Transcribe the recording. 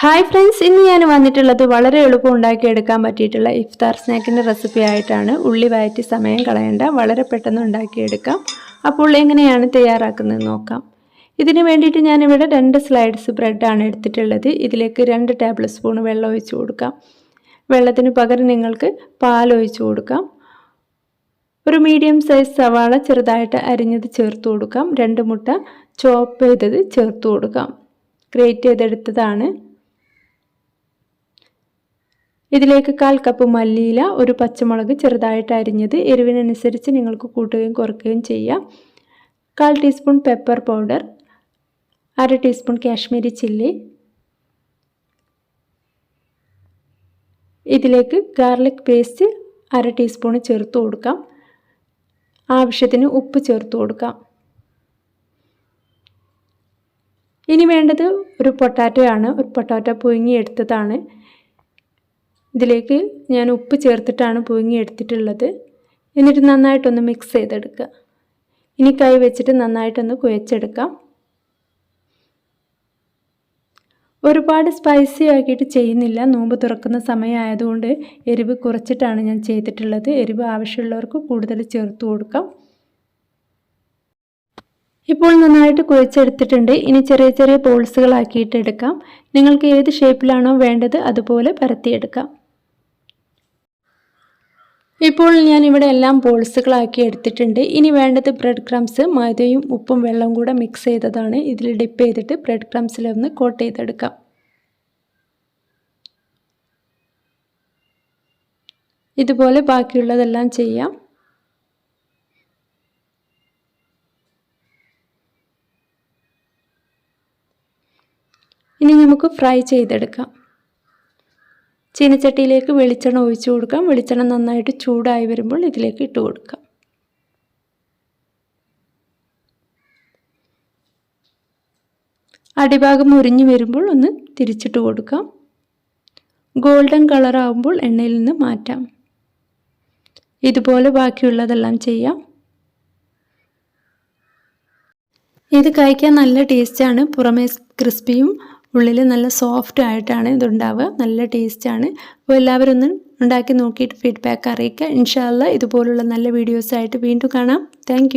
Hi friends ഇന്ന് ഞാൻ വന്നിട്ടുള്ളത് വളരെ എളുപ്പം ഉണ്ടാക്കിയെടുക്കാൻ പറ്റിയിട്ടുള്ള ഇഫ്താർ സ്നാക്കിന്റെ റെസിപ്പി ആയിട്ടാണ്. ഉള്ളി വയറ്റി സമയം കളയേണ്ട വളരെ പെട്ടെന്ന് ഉണ്ടാക്കിയെടുക്കാം അപ്പോൾ എങ്ങനെയാണ് തയ്യാറാക്കുന്നത് നോക്കാം. ഇതിന് വേണ്ടിയിട്ട് ഞാനിവിടെ രണ്ട് സ്ലൈഡ്സ് ബ്രെഡാണ് എടുത്തിട്ടുള്ളത്. ഇതിലേക്ക് രണ്ട് ടേബിൾ സ്പൂൺ വെള്ളം ഒഴിച്ചു കൊടുക്കാം. വെള്ളത്തിന് പകരം നിങ്ങൾക്ക് പാൽ ഒഴിച്ച് കൊടുക്കാം. ഒരു മീഡിയം സൈസ് സവാള ചെറുതായിട്ട് അരിഞ്ഞത് ചേർത്ത് കൊടുക്കാം. രണ്ട് മുട്ട ചോപ്പ് ചെയ്തത് ചേർത്ത് കൊടുക്കാം. ഗ്രേറ്റ് ചെയ്തെടുത്തതാണ്. ഇതിലേക്ക് കാൽ കപ്പ് മല്ലിയില ഒരു പച്ചമുളക് ചെറുതായിട്ട് അരിഞ്ഞത് എരിവിനനുസരിച്ച് നിങ്ങൾക്ക് കൂട്ടുകയും കുറയ്ക്കുകയും ചെയ്യാം. കാൽ ടീസ്പൂൺ പെപ്പർ പൗഡർ അര ടീസ്പൂൺ കാശ്മീരി ചില്ലി. ഇതിലേക്ക് ഗാർലിക് പേസ്റ്റ് അര ടീസ്പൂൺ ചേർത്ത് കൊടുക്കാം. ആവശ്യത്തിന് ഉപ്പ് ചേർത്ത് കൊടുക്കാം. ഇനി വേണ്ടത് ഒരു പൊട്ടാറ്റോ ആണ്. ഒരു പൊട്ടാറ്റോ പുഴുങ്ങിയെടുത്തതാണ് ഇതിലേക്ക് ഞാൻ ഉപ്പ് ചേർത്തിട്ടാണ് പുഴുങ്ങി എടുത്തിട്ടുള്ളത്. എന്നിട്ട് നന്നായിട്ടൊന്ന് മിക്സ് ചെയ്തെടുക്കുക. ഇനി കൈ വെച്ചിട്ട് നന്നായിട്ടൊന്ന് കുഴച്ചെടുക്കാം. ഒരുപാട് സ്പൈസി ആക്കിയിട്ട് ചെയ്യുന്നില്ല. നോമ്പ് തുറക്കുന്ന സമയമായതുകൊണ്ട് എരിവ് കുറച്ചിട്ടാണ് ഞാൻ ചെയ്തിട്ടുള്ളത്. എരിവ് ആവശ്യമുള്ളവർക്ക് കൂടുതൽ ചേർത്ത് കൊടുക്കാം. ഇപ്പോൾ നന്നായിട്ട് കുഴച്ചെടുത്തിട്ടുണ്ട്. ഇനി ചെറിയ ചെറിയ ബോൾസുകളാക്കിയിട്ട് എടുക്കാം. നിങ്ങൾക്ക് ഏത് ഷേപ്പിലാണോ വേണ്ടത് അതുപോലെ പരത്തിയെടുക്കാം. ഇപ്പോൾ ഞാൻ ഇവിടെ എല്ലാം ബോൾസുകളാക്കി എടുത്തിട്ടുണ്ട്. ഇനി വേണ്ടത് ബ്രെഡ് ക്രംസ് മൈദയും ഉപ്പും വെള്ളവും കൂടെ മിക്സ് ചെയ്തതാണ്. ഇതിൽ ഡിപ്പ് ചെയ്തിട്ട് ബ്രെഡ് ക്രംസിലൊന്ന് കോട്ട് ചെയ്തെടുക്കാം. ഇതുപോലെ ബാക്കിയുള്ളതെല്ലാം ചെയ്യാം. ഇനി നമുക്ക് ഫ്രൈ ചെയ്തെടുക്കാം. ചീനച്ചട്ടിയിലേക്ക് വെളിച്ചെണ്ണ ഒഴിച്ചു കൊടുക്കാം. വെളിച്ചെണ്ണ നന്നായിട്ട് ചൂടായി വരുമ്പോൾ ഇതിലേക്ക് ഇട്ട് കൊടുക്കാം. അടിഭാഗം മുരിഞ്ഞു വരുമ്പോൾ ഒന്ന് തിരിച്ചിട്ട് കൊടുക്കാം. ഗോൾഡൻ കളർ ആകുമ്പോൾ എണ്ണയിൽ നിന്ന് മാറ്റാം. ഇതുപോലെ ബാക്കിയുള്ളതെല്ലാം ചെയ്യാം. ഇത് കഴിക്കാൻ നല്ല ടേസ്റ്റാണ്. പുറമേ ക്രിസ്പിയും ഉള്ളിൽ നല്ല സോഫ്റ്റ് ആയിട്ടാണ് ഇതുണ്ടാവുക. നല്ല ടേസ്റ്റാണ് അപ്പോൾ എല്ലാവരും ഒന്ന് ഉണ്ടാക്കി നോക്കിയിട്ട് ഫീഡ്ബാക്ക് അറിയിക്കുക. ഇൻഷാല്ല ഇതുപോലുള്ള നല്ല വീഡിയോസായിട്ട് വീണ്ടും കാണാം. താങ്ക്